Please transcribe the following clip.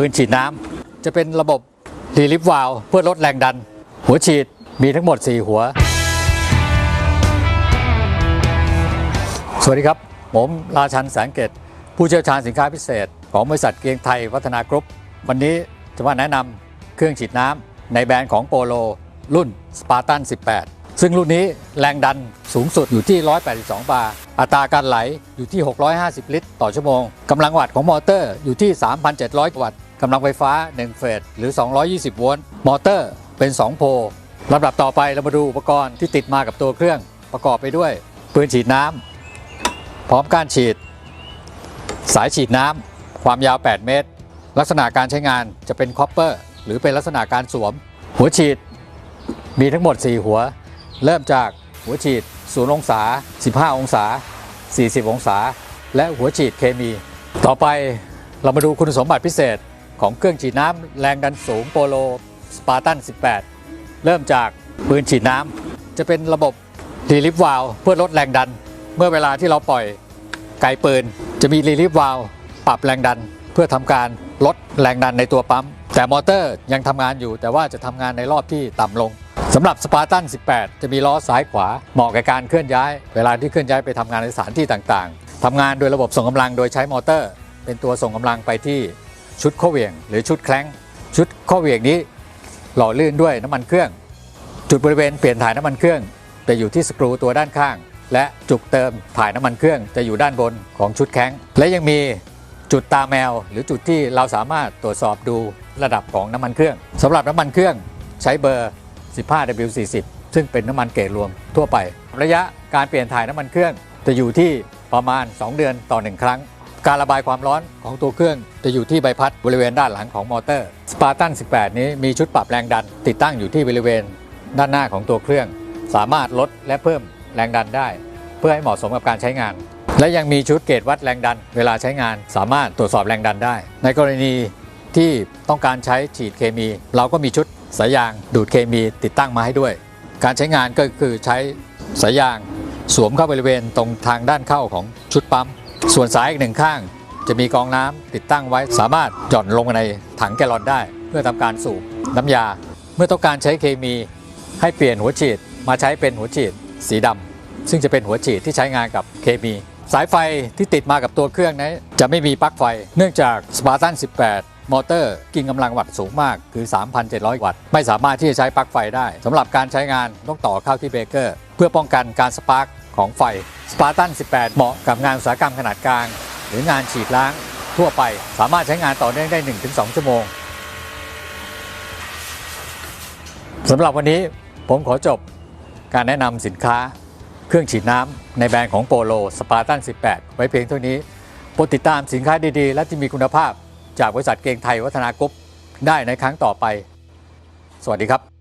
ปืนฉีดน้ำจะเป็นระบบรีลิฟวาลเพื่อลดแรงดัน หัวฉีดมีทั้งหมด 4 หัว สวัสดีครับ ผมราชันแสงเกต ผู้เชี่ยวชาญสินค้าพิเศษ ของบริษัทเกียงไทยวัฒนากรุ๊ป วันนี้จะมาแนะนำเครื่องฉีดน้ำในแบรนด์ของโปโล รุ่น Spartan 18 ซึ่งรุ่นนี้แรงดันสูงสุดอยู่ที่ 182 บาร์ อัตราการไหลอยู่ที่ 650 ลิตร ต่อชั่วโมงกำลังวัตต์ของมอเตอร์อยู่ที่ 3,700 วัตต์ กำลังไฟฟ้า 1 เฟสหรือ 220 โวลต์ มอเตอร์เป็น 2 โพลลำดับต่อไปเรามาดูอุปกรณ์ที่ติดมากับตัวเครื่องประกอบไปด้วย ปืนฉีดน้ำพร้อมการฉีด สายฉีดน้ำความยาว 8 เมตร ลักษณะการใช้งานจะเป็นคอปเปอร์หรือเป็นลักษณะการสวม หัวฉีดมีทั้งหมด 4 หัว เริ่มจากหัวฉีด 0 องศา 15 องศา 40 องศา และหัวฉีดเคมี ต่อไปเรามาดูคุณสมบัติพิเศษ ของเครื่องฉีดน้ำแรงดันสูงโปโลสปาร์ตัน 18 เริ่มจากปืนฉีดน้ำจะเป็นระบบรีลิฟวาลเพื่อลดแรงดัน เมื่อเวลาที่เราปล่อยไกปืน จะมีรีลิฟวาลปรับแรงดัน เพื่อทำการลดแรงดันในตัวปั๊ม แต่มอเตอร์ยังทำงานอยู่ แต่ว่าจะทำงานในรอบที่ต่ำลงสำหรับสปาร์ตัน 18 จะมีล้อซ้ายขวาเหมาะกับการเคลื่อนย้าย เวลาที่เคลื่อนย้ายไปทำงานในสถานที่ต่างๆทำงานโดยระบบส่งกำลังโดยใช้มอเตอร์ เป็นตัวส่งกำลังไปที่ ชุดข้อเหวี่ยง หรือชุดแคล้งชุดข้อเหวี่ยงนี้หล่อลื่นด้วยน้ำมันเครื่อง จุดบริเวณเปลี่ยนถ่ายน้ำมันเครื่องจะอยู่ที่สกรูตัวด้านข้าง และจุดเติมถ่ายน้ำมันเครื่องจะอยู่ด้านบนของชุดแข้งและยังมีจุดตาแมว หรือจุดที่เราสามารถตรวจสอบดูระดับของน้ำมันเครื่องสำหรับน้ำมันเครื่องใช้เบอร์ 15W40 ซึ่งเป็นน้ำมันเกรดรวมทั่วไป ระยะการเปลี่ยนถ่ายน้ำมันเครื่องจะอยู่ที่ประมาณ 2 เดือนต่อ 1 ครั้ง การระบายความร้อนของตัวเครื่องจะอยู่ที่ใบพัดบริเวณด้านหลังของมอเตอร์ Spartan 18 นี้มีชุดปรับแรงดัน ติดตั้งอยู่ที่บริเวณด้านหน้าของตัวเครื่อง สามารถลดและเพิ่มแรงดันได้ เพื่อให้เหมาะสมกับการใช้งาน และยังมีชุดเกจวัดแรงดัน เวลาใช้งานสามารถตรวจสอบแรงดันได้ ในกรณีที่ต้องการใช้ฉีดเคมี เราก็มีชุดสายยางดูดเคมีติดตั้งมาให้ด้วย การใช้งานก็คือใช้สายยางสวมเข้าบริเวณตรงทางด้านเข้าของชุดปั๊ม ส่วนสายอีกหนึ่งข้าง จะมีกองน้ำติดตั้งไว้สามารถหย่อนลงในถังแกลลอนได้ เพื่อทำการสูบน้ำยา เมื่อต้องการใช้เคมีให้เปลี่ยนหัวฉีดมาใช้เป็นหัวฉีดสีดำซึ่งจะเป็นหัวฉีดที่ใช้งานกับเคมี สายไฟที่ติดมากับตัวเครื่องนั้จะไม่มีปลั๊กไฟ เนื่องจาก Spartan 18มอเตอร์กินกำลังวัตต์สูงมากคือ 3,700 วัตต์ ไม่สามารถที่จะใช้ปลั๊กไฟได้สำหรับการใช้งานต้องต่อเข้าที่เบรกเกอร์ เพื่อป้องกันการสปาร์ก ของไฟ Spartan 18 เหมาะกับงานอุตสาหกรรมขนาดกลาง หรืองานฉีดล้างทั่วไป สามารถใช้งานต่อเนื่องได้ 1-2 ชั่วโมงสำหรับวันนี้ผมขอจบการแนะนำสินค้าเครื่องฉีดน้ำในแบรนด์ของโปโลสปาร์ตัน 18 ไว้เพียงเท่านี้โปรดติดตามสินค้าดีๆ และที่มีคุณภาพจากบริษัทเกงไทยวัฒนากรุ๊ปได้ในครั้งต่อไป สวัสดีครับ